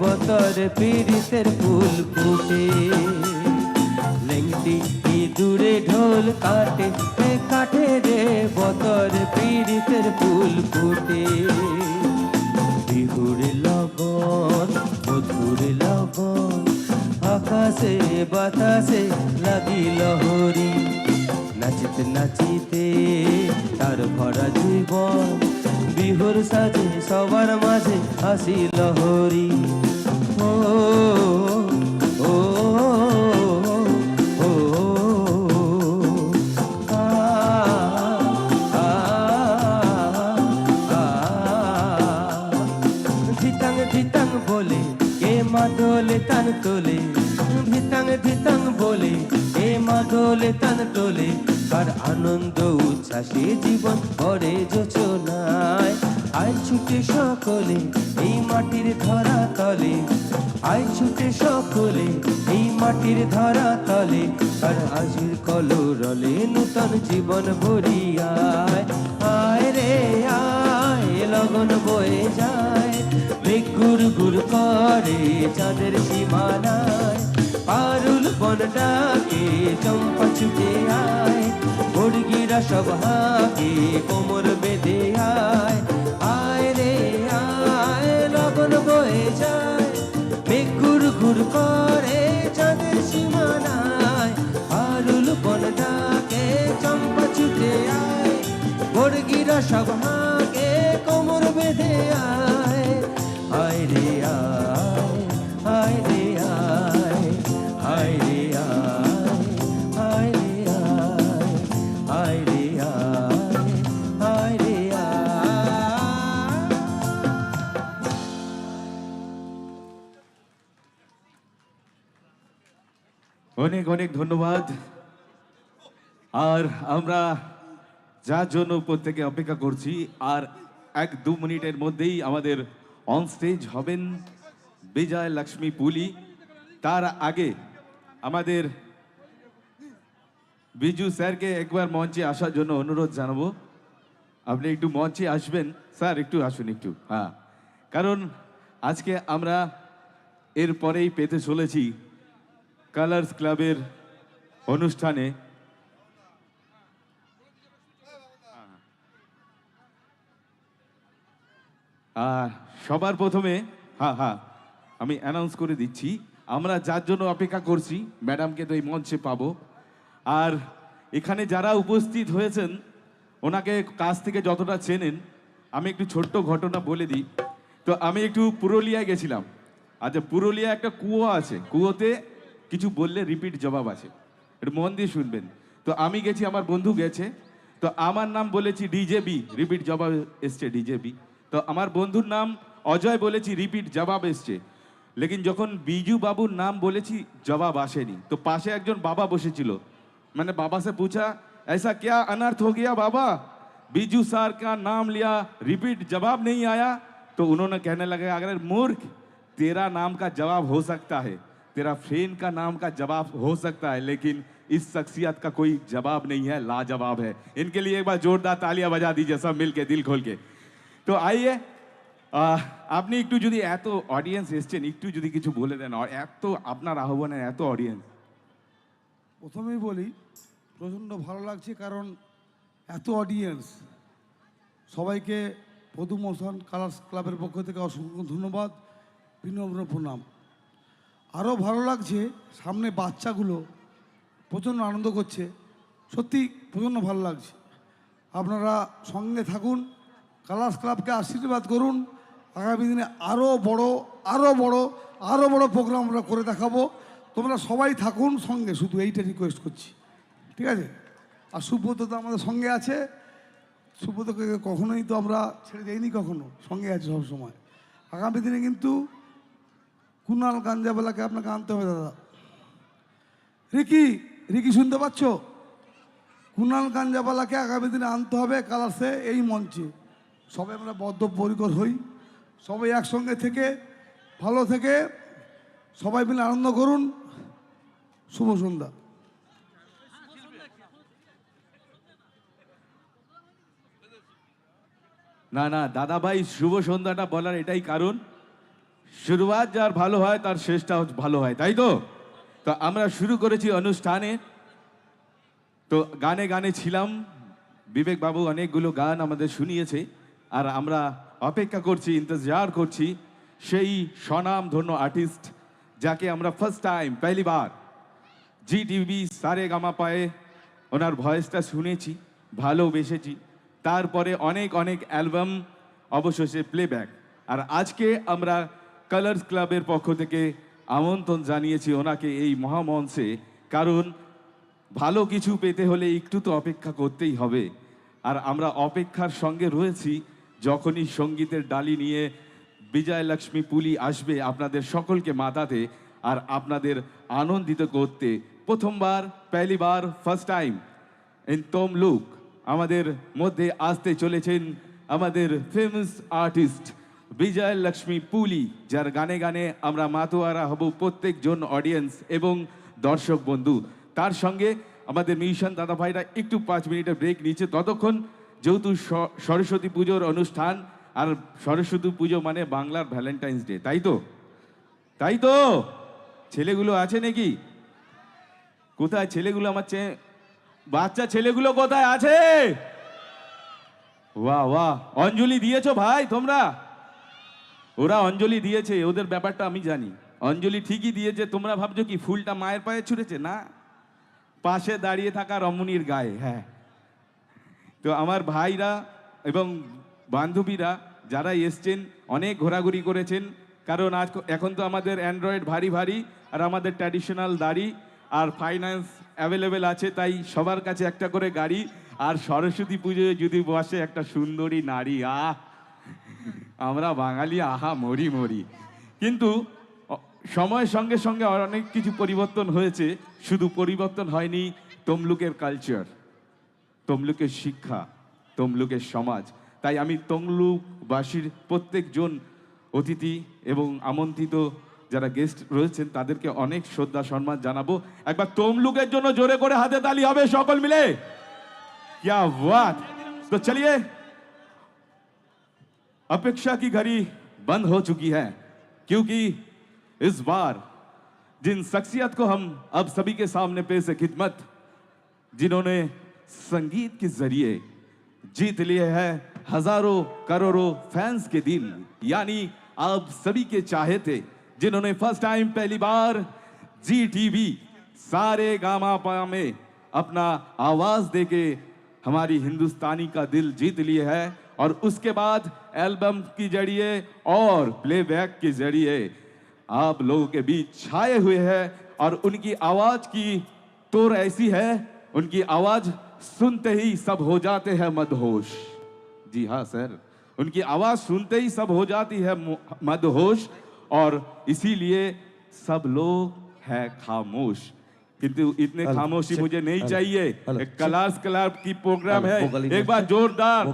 বতর পীড়িতের ফুল ফুটে। লেংটি দূরে ঢোল কাটে কাঠে রে বতর পীড়িতের ফুল ফুটে। বিহুর লগন মধুর লগন আকাশে বাতাসে লাগিল হরি। নাচিতে নাচিতে তার ভরা জীবন বিহুর সাজে সবার মাঝে আসিল হরি ও ও ও ধিতাং বলে কে মা দোলে তান তোলে ধিতাং ধিতাং বলে কে মা দোলে তান তোলে আর আনন্দ, উচ্ছ্বাসে জীবন করে যোচনায় আয় ছুটে সকলে এই মাটির ধরা তলে আয় ছুটে সকলে এই মাটির ধরা তলে আর আজির কলরলে নূতন জীবন ভরিয়ায়। আয় রে, আয়, লগন বয়ে যায়। মেঘ গুর গুর করে চাঁদের সীমানায়। পারুল বন ডাকে চম্পা ছুটে আয় মুরগিরা সব হাকে কোমর বেঁধে আয়। অনেক অনেক ধন্যবাদ। আর আমরা যার জন্য প্রত্যেকে অপেক্ষা করছি, আর এক দু মিনিটের মধ্যেই আমাদের অন স্টেজ হবেন বিজয় লক্ষ্মী পুলি। তার আগে আমাদের বিজু স্যারকে একবার মঞ্চে আসার জন্য অনুরোধ জানাব। আপনি একটু মঞ্চে আসবেন। স্যার, একটু আসুন, একটু হ্যাঁ। কারণ আজকে আমরা এরপরেই পেতে চলেছি। কালার্স ক্লাবের অনুষ্ঠানে আহ, সবার প্রথমে হ্যাঁ হ্যাঁ আমি অ্যানাউন্স করে দিচ্ছি। আমরা যার জন্য অপেক্ষা করছি ম্যাডামকে তো এই মঞ্চে পাবো। আর এখানে যারা উপস্থিত হয়েছেন ওনাকে কাছ থেকে যতটা চেনেন আমি একটু ছোট্ট ঘটনা বলে দিই। তো আমি একটু পুরুলিয়ায় গেছিলাম। আচ্ছা পুরুলিয়া একটা কুয়ো আছে। কুয়োতে কিছু বললে রিপিট জবাব আছে একটু মন দিয়ে শুনবেন তো আমি গেছি আমার বন্ধু গেছে তো আমার নাম বলেছি ডিজেবি রিপিট জবাব এসছে ডিজেবি তো আমার বন্ধুর নাম অজয় বলেছি রিপিট জবাব এসছে লেকিন যখন বিজু বাবুর নাম বলেছি জবাব আসেনি তো পাশে একজন বাবা বসেছিল मैंने बाबा से पूछा ऐसा क्या अनर्थ हो गया बाबा बीजू सर का नाम लिया रिपीट जवाब नहीं आया तो उन्होंने कहने लगे अगर मूर्ख तेरा नाम का जवाब हो सकता है तेरा फ्रेंड का नाम का जवाब हो सकता है लेकिन इस शख्सियत का कोई जवाब नहीं है लाजवाब है इनके लिए एक बार जोरदार तालियां बजा दीजिए सब मिल के दिल खोल के তো আইয়ে আহ, আপনি একটু যদি এত অডিয়েন্স এসছেন একটু যদি কিছু বলে দেন আর এত আপনার আহ্বানে এত অডিয়েন্স প্রথমেই বলি প্রচণ্ড ভালো লাগছে কারণ এত অডিয়েন্স সবাইকে পদুমোহন কালার্স ক্লাবের পক্ষ থেকে অসংখ্য ধন্যবাদ বিনম্র প্রণাম আরও ভালো লাগছে সামনে বাচ্চাগুলো প্রচণ্ড আনন্দ করছে। সত্যি প্রচণ্ড ভালো লাগছে। আপনারা সঙ্গে থাকুন কালার্স ক্লাবকে আশীর্বাদ করুন। আগামী দিনে আরও বড় আরও বড় আরও বড় প্রোগ্রাম আমরা করে দেখাবো। তোমরা সবাই থাকুন সঙ্গে, শুধু এইটা রিকোয়েস্ট করছি। ঠিক আছে? আর সুব্রত তো আমাদের সঙ্গে আছে। সুব্রতকে কখনোই তো আমরা ছেড়ে দেইনি কখনো। সঙ্গে আছে সব সময় আগামী দিনে কিন্তু কুনাল গাঞ্জাবেলাকে আপনাকে আনতে হবে, দাদা। রিকি রিকি শুনতে পাচ্ছ? কুনাল গাঞ্জাবালাকে আগামী দিনে আনতে হবে কালার্সে এই মঞ্চে। সবাই আমরা বদ্ধপরিকর হই। সবাই একসঙ্গে থেকে, ভালো থেকে সবাই মিলে আনন্দ করুন। শুভ সন্ধ্যা। না না দাদা ভাই শুভ সন্ধ্যাটা বলার এটাই কারণ। শুরুয়াত যার ভালো হয়, তার শেষটাও ভালো হয়, তাই তো? তো আমরা শুরু করেছি অনুষ্ঠানে। তো গানে গানে ছিলাম। বিবেক বাবু অনেকগুলো গান আমাদের শুনিয়েছে। আর আমরা অপেক্ষা করছি, ইন্তজার করছি সেই স্বনাম ধন্য আর্টিস্ট যাকে আমরা ফার্স্ট টাইম পেলি বার জি টিভি সারে গামা পায়ে ওনার ভয়েসটা শুনেছি, ভালোবেসেছি। তারপরে অনেক অনেক অ্যালবাম অবশেষে প্লেব্যাক আর আজকে আমরা কালার্স ক্লাবের পক্ষ থেকে আমন্ত্রণ জানিয়েছি ওনাকে এই মহামঞ্চে, কারণ ভালো কিছু পেতে হলে একটু তো অপেক্ষা করতেই হবে। আর আমরা অপেক্ষার সঙ্গে রয়েছি, যখনই সঙ্গীতের ডালি নিয়ে বিজয় লক্ষ্মী পুলি আসবে আপনাদের সকলকে মাতাতে আর আপনাদের আনন্দিত করতে। প্রথমবার পেলিবার ফার্স্ট টাইম ইন তমলুক আমাদের মধ্যে আসতে চলেছেন আমাদের ফেমাস আর্টিস্ট বিজয় লক্ষ্মী পুলি, যার গানে গানে আমরা মাতোয়ারা হব প্রত্যেকজন অডিয়েন্স এবং দর্শক বন্ধু। তার সঙ্গে আমাদের মিশন দাদা ভাইরা একটু পাঁচ মিনিটের ব্রেক নিচ্ছে। ততক্ষণ যেহেতু সরস্বতী পুজোর অনুষ্ঠান আর সরস্বতী পুজো মানে বাংলার ভ্যালেন্টাইন্স ডে তাই তো? তাই তো? ছেলেগুলো আছে নাকি? কোথায় ছেলেগুলো আমার চেয়ে বাচ্চা ছেলেগুলো কোথায় আছে? বাহ বাহ। অঞ্জলি দিয়েছ ভাই তোমরা? ওরা অঞ্জলি দিয়েছে, ওদের ব্যাপারটা আমি জানি। অঞ্জলি ঠিকই দিয়েছে, তোমরা ভাবছ কি ফুলটা মায়ের পায়ে ছুঁড়েছে? না। পাশে দাঁড়িয়ে থাকা রমণীর গায়ে হ্যাঁ। তো আমার ভাইরা এবং বান্ধবীরা যারা এসছেন, অনেক ঘোরাঘুরি করেছেন, কারণ আজ এখন তো আমাদের অ্যান্ড্রয়েড ভারী ভারী আর আমাদের ট্র্যাডিশনাল দাড়ি আর ফাইন্যান্স অ্যাভেলেবেল আছে, তাই সবার কাছে একটা করে গাড়ি আর সরস্বতী পুজোয় যদি বসে একটা সুন্দরী নারী, আহ! আমরা বাঙালি আহা মরি মরি কিন্তু অ- সময়ের সঙ্গে সঙ্গে অনেক কিছু পরিবর্তন হয়েছে শুধু পরিবর্তন হয়নি তমলুকের কালচার তমলুকের শিক্ষা তমলুকের সমাজ তাই আমি তমলুকবাসীর প্রত্যেকজন অতিথি এবং আমন্ত্রিত যারা গেস্ট রয়েছেন তাদেরকে অনেক শ্রদ্ধা সম্মান জানাবো একবার তমলুকের জন্য জোরে করে হাতে তালি হবে সকল মিলে क्या बात तो चलिए अपेक्षा की घड़ी बंद हो चुकी है, क्योंकि इस बार जिन शख्सियत को हम अब सभी के सामने पेश खिदमत, जिन्होंने संगीत के ज़रिए जीत लिए हैं हज़ारों करोड़ों फैंस के दिल, यानी आप सभी के चाहे थे, जिन्होंने फ़र्स्ट टाइम पहली बार जी टीवी सारे गामा पा में अपना आवाज़ देके हमारी हिंदुस्तानी का दिल जीत लिए है। और उसके बाद एल्बम के ज़रिए और प्लेबैक के ज़रिए आप लोगों के बीच छाए हुए हैं और उनकी आवाज़ की तोर ऐसी है, उनकी आवाज़ सुनते ही सब हो जाते हैं मदहोश। जी हाँ सर। उनकी आवाज़ सुनते ही सब हो जाती है मदहोश और इसीलिए सब लोग है खामोश। इतने खामोशी मुझे नहीं चाहिए। कलास क्लब की प्रोग्राम है। एक बार जोरदार।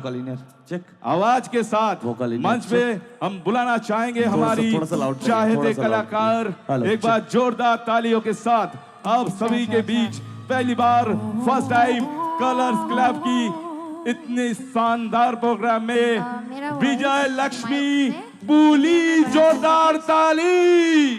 चेक। आवाज़ के साथ मंच पे हम बुलाना चाहेंगे हमारी चाहते कलाकार। एक बार जोरदार तालियों के साथ आप सभी के बीच पहली बार फ़र्स्ट टाइम कलर्स क्लब की इतने शानदार प्रोग्राम में विजय लक्ष्मी बोली जोरदार ताली।